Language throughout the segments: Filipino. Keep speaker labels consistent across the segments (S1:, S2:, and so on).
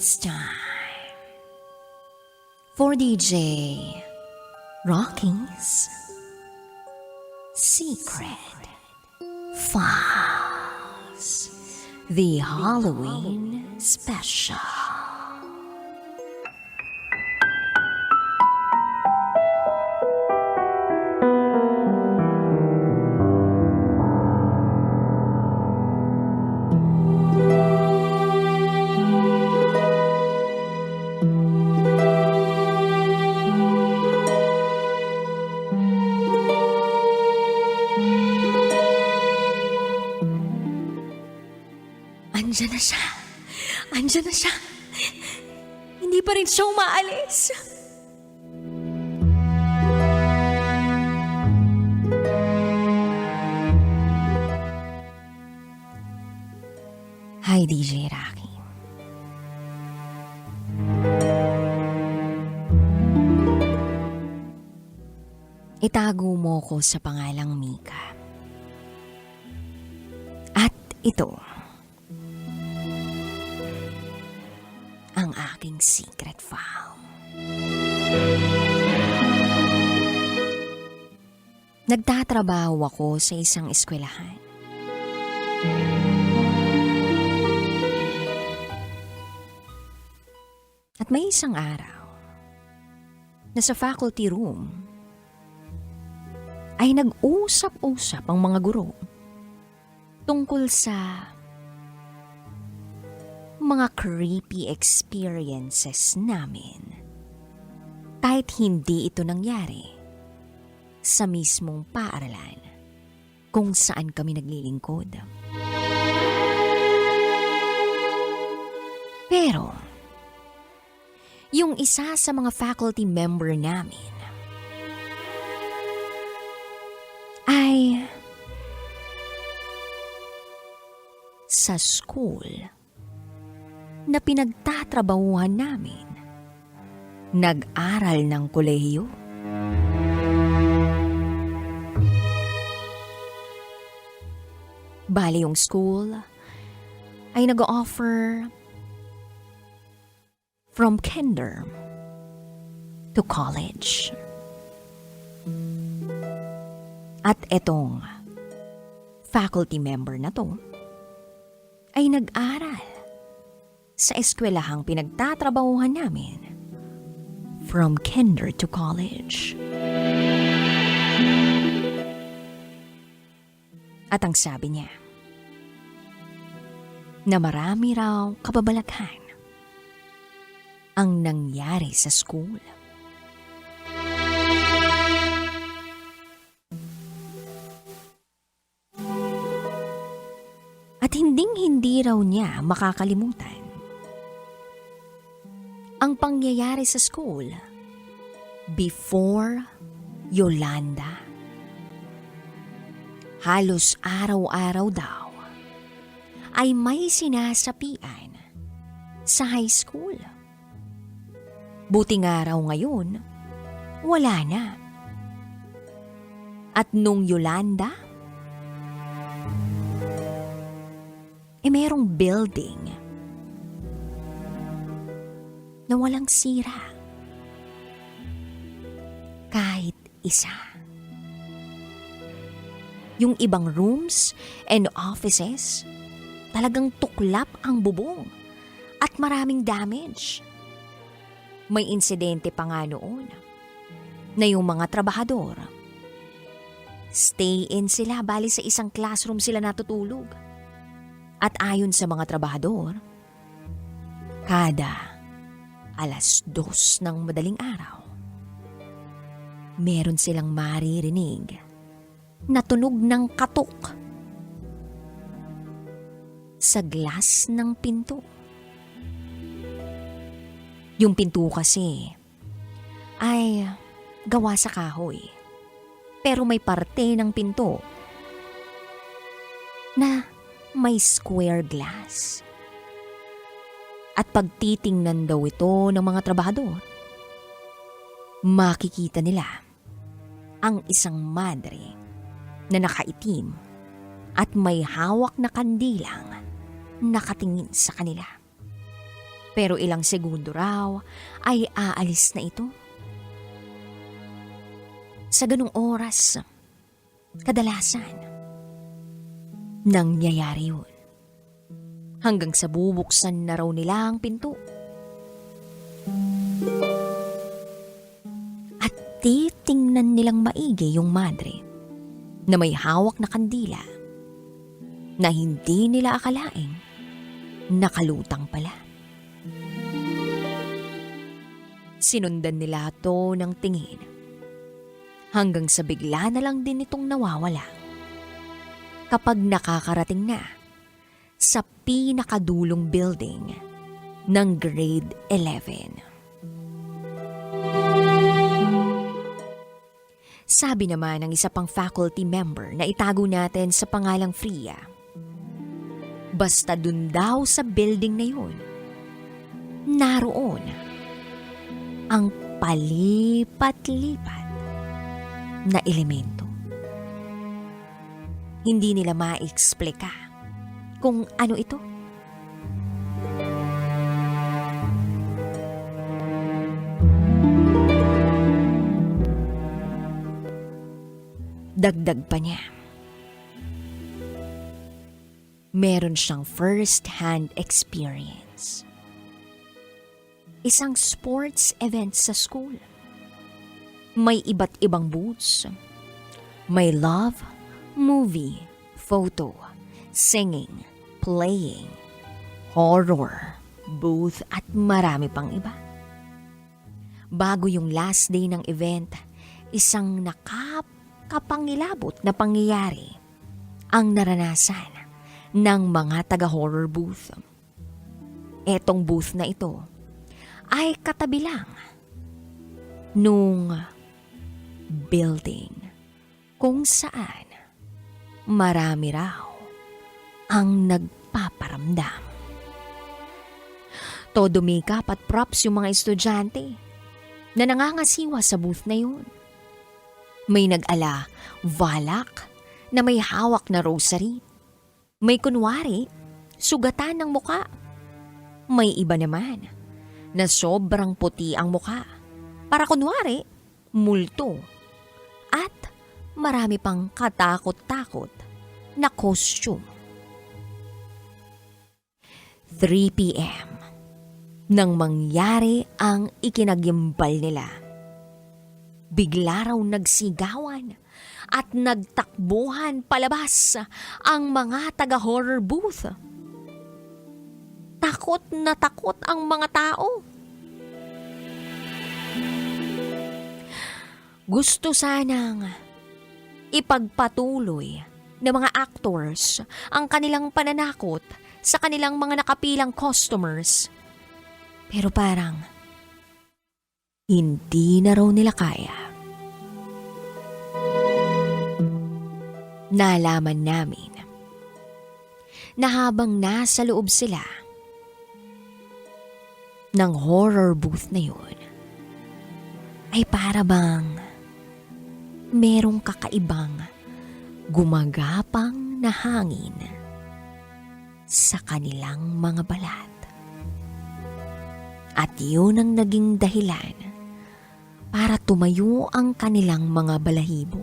S1: It's time for DJ Rocky's Secret Files, the Halloween special. Andyan na siya. Hindi pa rin siya umaalis. Hi, DJ Rocky. Itago mo ko sa pangalang Mika. At ito, aking secret file. Nagtatrabaho ako sa isang eskwelahan. At may isang araw, na sa faculty room, ay nag-usap-usap ang mga guro tungkol sa mga creepy experiences namin. Kahit hindi ito nangyari sa mismong paaralan kung saan kami naglilingkod. Pero, yung isa sa mga faculty member namin ay sa school na pinagtatrabahuhan namin. Nag-aral ng kolehiyo. Bali yung school ay nag-offer from kinder to college. At etong faculty member na to ay nag-aral sa eskwelahang pinagtatrabahuhan namin from kinder to college. At ang sabi niya, na marami raw kababalaghan ang nangyari sa school. At hinding-hindi raw niya makakalimutan ang pangyayari sa school before Yolanda. Halos araw-araw daw ay may sinasapian sa high school. Buti nga raw ngayon, wala na. At nung Yolanda, eh merong building na walang sira. Kahit isa. Yung ibang rooms and offices, talagang tuklap ang bubong at maraming damage. May insidente pa nga noon na yung mga trabahador, stay in sila bali sa isang classroom sila natutulog. At ayon sa mga trabahador, kada alas dos ng madaling araw, meron silang maririnig na tunog ng katok sa glass ng pinto. Yung pinto kasi ay gawa sa kahoy. Pero may parte ng pinto na may square glass. At pagtitingnan daw ito ng mga trabahador, makikita nila ang isang madre na nakaitim at may hawak na kandilang nakatingin sa kanila. Pero ilang segundo raw ay aalis na ito. Sa ganung oras, kadalasan, nangyayari yun. Hanggang sa bubuksan na raw nila ang pinto. At titingnan nilang maigi yung madre na may hawak na kandila na hindi nila akalaing nakalutang pala. Sinundan nila to ng tingin hanggang sa bigla na lang din itong nawawala. Kapag nakakarating na sa pinakadulong building ng grade 11. Sabi naman ng isa pang faculty member na itago natin sa pangalang Fria. Basta dun daw sa building na yun, naroon ang palipat-lipat na elemento. Hindi nila ma-explika kung ano ito. Dagdag pa niya. Meron siyang first-hand experience. Isang sports event sa school. May iba't ibang booths. May love, movie, photo, singing, playing, horror, booth at marami pang iba. Bago yung last day ng event, isang nakapangilabot na pangyayari ang naranasan ng mga taga-horror booth. Etong booth na ito ay katabi lang nung building kung saan marami raw ang nagpaparamdam. Todo makeup at props yung mga estudyante na nangangasiwa sa booth na yun. May nag-ala, valak, na may hawak na rosary. May kunwari, sugatan ng muka. May iba naman, na sobrang puti ang muka. Para kunwari, multo. At marami pang katakot-takot na costume. 3 p.m. Nang mangyari ang ikinagimbal nila. Bigla raw nagsigawan at nagtakbuhan palabas ang mga taga-horror booth. Takot na takot ang mga tao. Gusto sanang ipagpatuloy ng mga actors ang kanilang pananakot sa kanilang mga nakapilang customers. Pero parang hindi na raw nila kaya. Nalaman namin na habang nasa loob sila ng horror booth na yun, ay para bang merong kakaibang gumagapang na hangin sa kanilang mga balat. At yun ang naging dahilan para tumayo ang kanilang mga balahibo.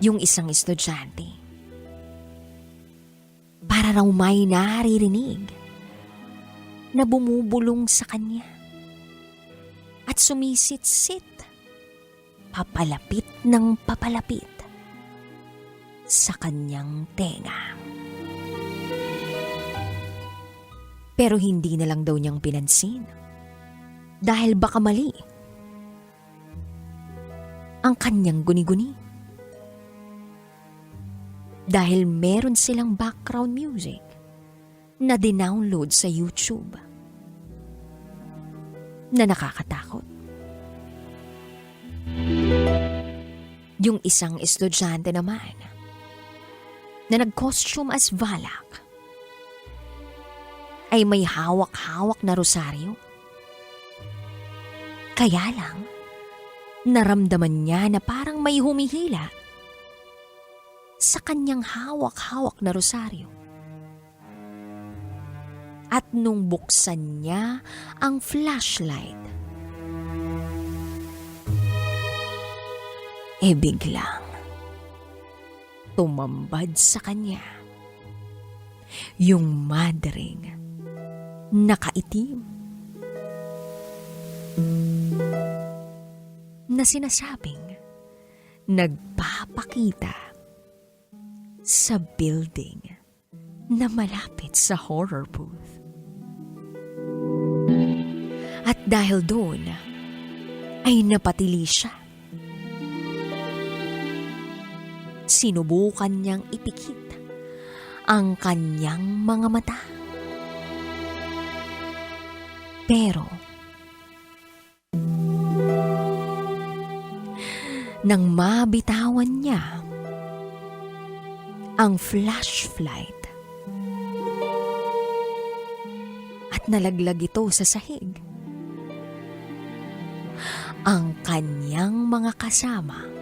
S1: Yung isang estudyante, para raw may naririnig na bumubulong sa kanya at sumisit-sit, papalapit ng papalapit sa kanyang tenga. Pero hindi na lang daw niyang pinansin dahil baka mali ang kanyang guni-guni. Dahil meron silang background music na dinownload sa YouTube na nakakatakot. Yung isang estudyante naman na nag-costume as Valak ay may hawak-hawak na rosaryo. Kaya lang, naramdaman niya na parang may humihila sa kanyang hawak-hawak na rosaryo. At nung buksan niya ang flashlight, e biglang tumambad sa kanya yung madring nakaitim na sinasabing nagpapakita sa building na malapit sa horror booth. At dahil doon, ay napatili siya. Sinubukan niyang ipikit ang kanyang mga mata. Pero, nang mabitawan niya ang flashlight at nalaglag ito sa sahig, ang kanyang mga kasama,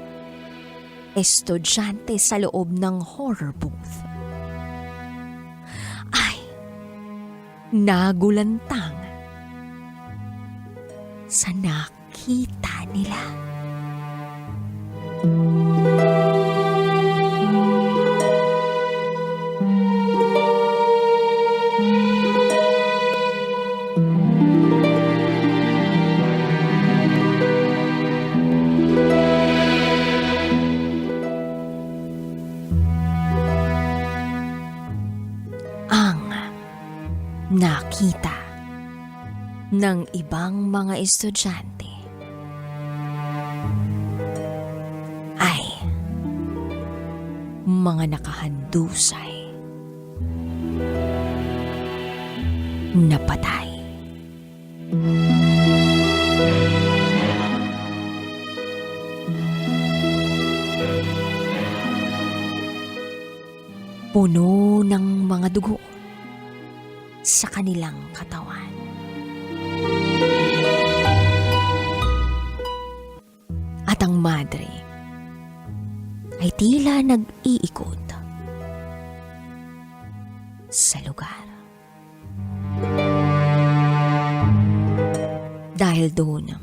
S1: estudyante sa loob ng horror booth, ay nagulantang sa nakita nila. Ang ng ibang mga estudyante ay mga nakahandusay na patay. Puno ng mga dugo sa kanilang katawan. Madre ay tila nag-iikot sa lugar. Dahil doon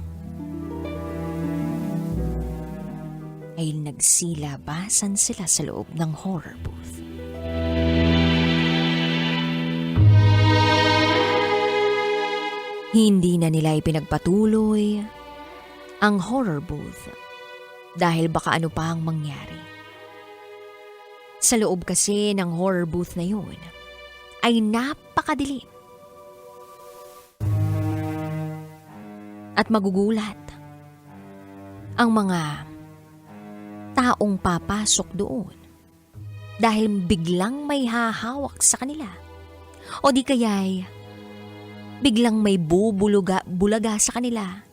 S1: ay nagsilabasan sila sa loob ng horror booth. Hindi na nila ipinagpatuloy ang horror booth dahil baka ano pa ang mangyari. Sa loob kasi ng horror booth na yun ay napakadilim. At magugulat ang mga taong papasok doon dahil biglang may hahawak sa kanila. O di kaya'y biglang may bubuluga bulaga sa kanila.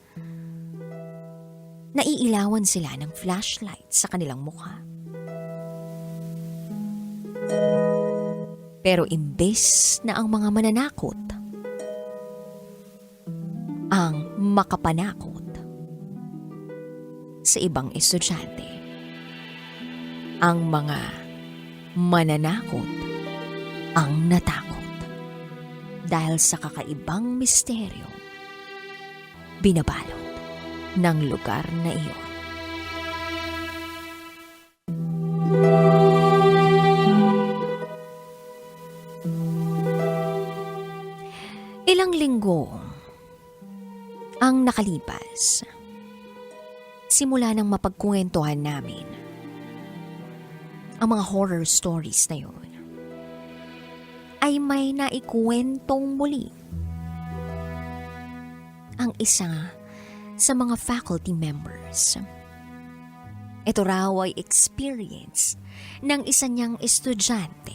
S1: Naiilawan sila ng flashlight sa kanilang mukha. Pero imbes na ang mga mananakot, ang makapanakot sa ibang estudyante, ang mga mananakot ang natakot dahil sa kakaibang misteryo binabalot ng lugar na iyon. Ilang linggo ang nakalipas simula nang mapagkwentuhan namin ang mga horror stories na yun ay may naikwentong muli ang isa sa mga faculty members. Ito raw ay experience ng isa niyang estudyante.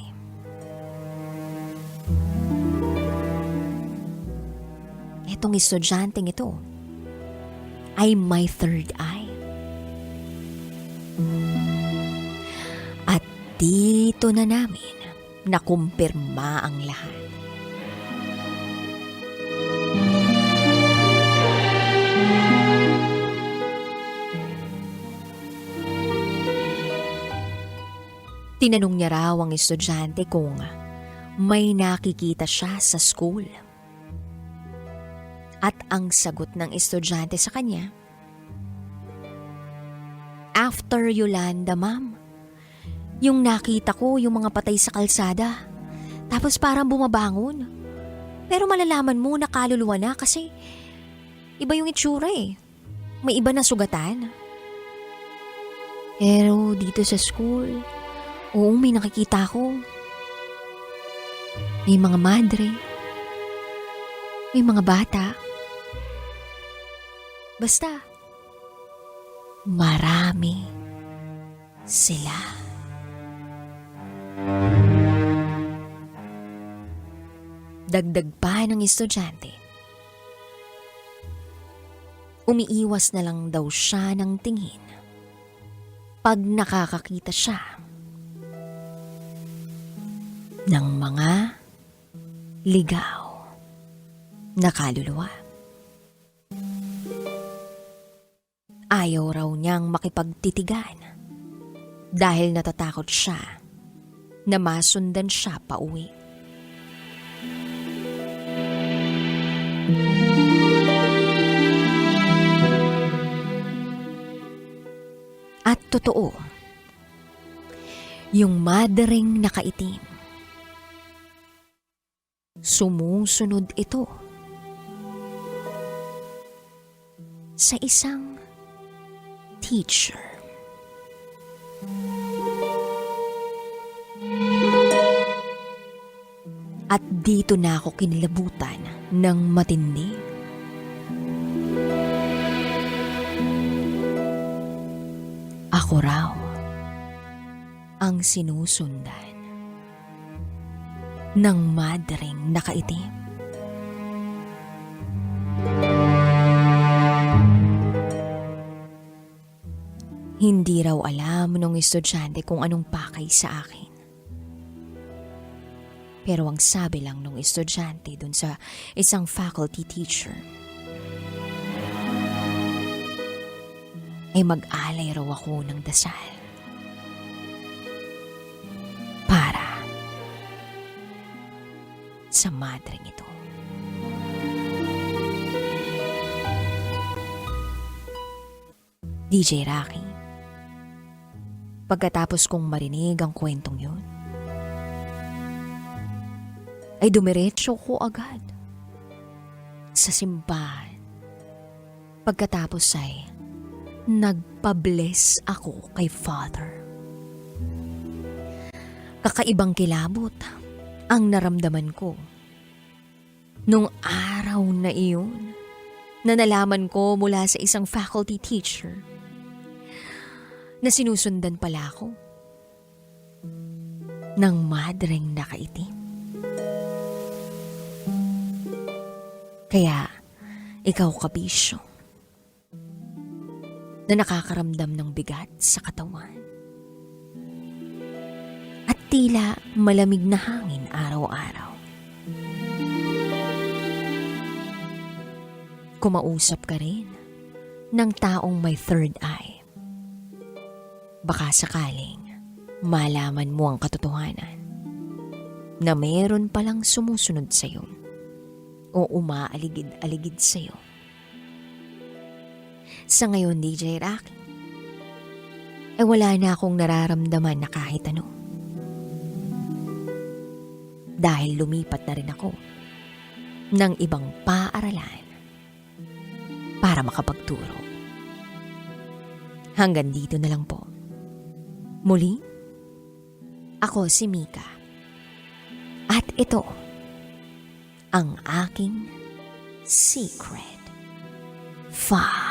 S1: Itong estudyanteng ito ay my third eye. At dito na namin nakumpirma ang lahat. Tinanong niya raw ang estudyante kung may nakikita siya sa school. At ang sagot ng estudyante sa kanya, After Yolanda, ma'am. Yung nakita ko, yung mga patay sa kalsada. Tapos parang bumabangon. Pero malalaman mo na kaluluwa na kasi iba yung itsura eh. May iba na sugatan. Pero dito sa school, oo may nakikita ko. May mga madre. May mga bata. Basta, marami sila. Dagdag pa ng estudyante. Umiiwas na lang daw siya ng tingin pag nakakakita siya ng mga ligaw na kaluluwa. Ayaw raw niyang makipagtitigan dahil natatakot siya na masundan siya pa uwi. At totoo, yung madering nakaitim, sumusunod ito sa isang teacher. At dito na ako kinilabutan ng matindi. Ako raw ang sinusundan ng madring nakaitim. Hindi raw alam nung estudyante kung anong pakay sa akin. Pero ang sabi lang nung estudyante dun sa isang faculty teacher, ay mag-alay raw ako ng dasal. Sa madring ito. DJ Rocky. Pagkatapos kong marinig ang kwentong yun, ay dumiretso ko agad sa simbahan. Pagkatapos ay nagpa-bless ako kay Father. Kakaibang kilabot ang naramdaman ko. Nung araw na iyon, na nalaman ko mula sa isang faculty teacher na sinusundan pala ako ng madreng nakaitim. Kaya, ikaw kabisyo na nakakaramdam ng bigat sa katawan. Tila malamig na hangin araw-araw. Kumausap ka rin ng taong may third eye. Baka sakaling malaman mo ang katotohanan na meron palang sumusunod sa'yo o umaaligid-aligid sa'yo. Sa ngayon, DJ Rocky, eh wala na akong nararamdaman na kahit ano. Dahil lumipat na rin ako ng ibang paaralan para makapagturo. Hanggang dito na lang po. Muli, ako si Mika. At ito, ang aking secret file.